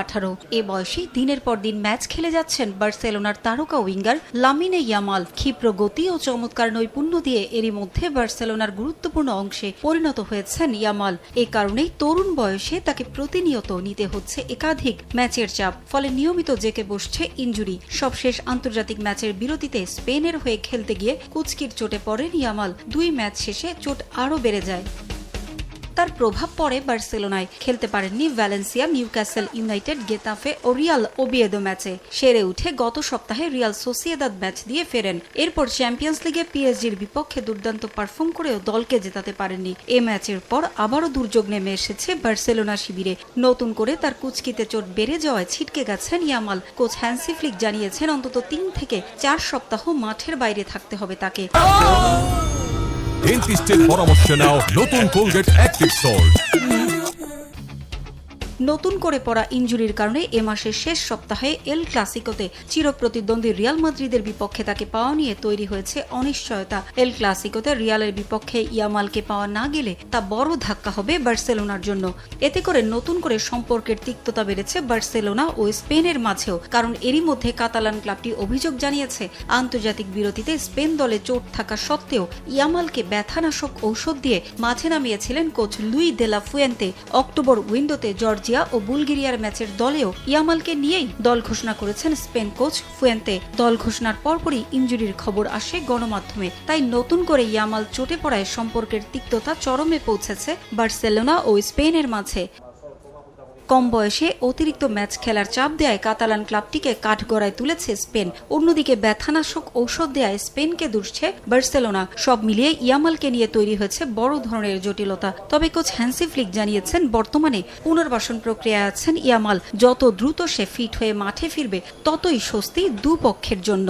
আঠারো। এ বয়সেই দিনের পর দিন ম্যাচ খেলে যাচ্ছেন বার্সেলোনার তারকা উইঙ্গার লামিনে ইয়ামাল। ক্ষিপ্র গতি ও চমৎকার নৈপুণ্য দিয়ে এরই মধ্যে বার্সেলোনার গুরুত্বপূর্ণ অংশে পরিণত হয়েছেন ইয়ামাল। এ কারণেই তরুণ বয়সে তাকে প্রতিনিয়ত নিতে হচ্ছে একাধিক ম্যাচের চাপ। ফলে নিয়মিত জেকে বসছে ইঞ্জুরি সবশেষ আন্তর্জাতিক ম্যাচের বিরতিতে স্পেনের হয়ে খেলতে গিয়ে কুচকির চোটে পড়েন ইয়ামাল। দুই ম্যাচ শেষে চোট আরও বেড়ে যায়। তার প্রভাব পড়ে বার্সেলোনায়। খেলতে পারেননি ভ্যালেন্সিয়া, নিউক্যাসেল ইউনাইটেড, গেতাফে ও রিয়াল ওবিয়েদো ম্যাচে। সেরে উঠে গত সপ্তাহে রিয়াল সোসিয়েদাদ ম্যাচ দিয়ে ফেরেন। এরপর চ্যাম্পিয়ন্স লিগে পিএসজির বিপক্ষে দুর্দান্ত পারফর্ম করেও দলকে জেতাতে পারেননি। এ ম্যাচের পর আবারও দুর্যোগ নেমে এসেছে বার্সেলোনা শিবিরে। নতুন করে তার কুচকিতে চোট বেড়ে যাওয়ায় ছিটকে গেছেন ইয়ামাল। কোচ হ্যান্সি ফ্লিক জানিয়েছেন, অন্তত তিন থেকে চার সপ্তাহ মাঠের বাইরে থাকতে হবে তাকে। ডেন্টিস্টের পরামর্শ নাও নতুন কোলগেট অ্যাক্টিভ সল্ট নতুন করে পড়া ইঞ্জুরির কারণে এ মাসের শেষ সপ্তাহে এল ক্লাসিকোতে চিরপ্রতিদ্বন্দ্বী রিয়াল মাদ্রিদের বিপক্ষে তাকে পাওয়া নিয়ে তৈরি হয়েছে অনিশ্চয়তা। এল ক্লাসিকোতে রিয়ালের বিপক্ষে ইয়ামালকে পাওয়া না গেলে তা বড় ধাক্কা হবে বার্সেলোনার জন্য। এতে করে নতুন করে সম্পর্কের তিক্ততা বেড়েছে বার্সেলোনা ও স্পেনের মাঝেও, কারণ এরই মধ্যে কাতালান ক্লাবটি অভিযোগ জানিয়েছে, আন্তর্জাতিক বিরতিতে স্পেন দলে চোট থাকা সত্ত্বেও ইয়ামালকে ব্যথানাশক ঔষধ দিয়ে মাঠে নামিয়েছিলেন coach Luis de la Fuente. October উইন্ডোতে জর্জিয়া ও বুলগেরিয়ার ম্যাচের দলেও ইয়ামালকে নিয়েই দল ঘোষণা করেছেন স্পেন কোচ ফুয়েন্তে। দল ঘোষণার পরপরই ইঞ্জুরির খবর আসে গণমাধ্যমে, তাই নতুন করে ইয়ামাল চোটে পড়ায় সম্পর্কের তিক্ততা চরমে পৌঁছেছে বার্সেলোনা ও স্পেনের মাঝে। কম বয়সে অতিরিক্ত ম্যাচ খেলার চাপ দেয় কাতালান ক্লাবটিকে কাঠগড়ায় তুলেছে স্পেন। অন্যদিকে ব্যথানাশক ঔষধ দেয় স্পেনকে দুষছে বার্সেলোনা। সব মিলিয়ে ইয়ামালকে নিয়ে তৈরি হয়েছে বড় ধরনের জটিলতা। তবে কোচ হ্যান্সি ফ্লিক জানিয়েছেন, বর্তমানে পুনর্বাসন প্রক্রিয়ায় আছেন ইয়ামাল। যত দ্রুত সে ফিট হয়ে মাঠে ফিরবে, ততই স্বস্তি দুপক্ষের জন্য।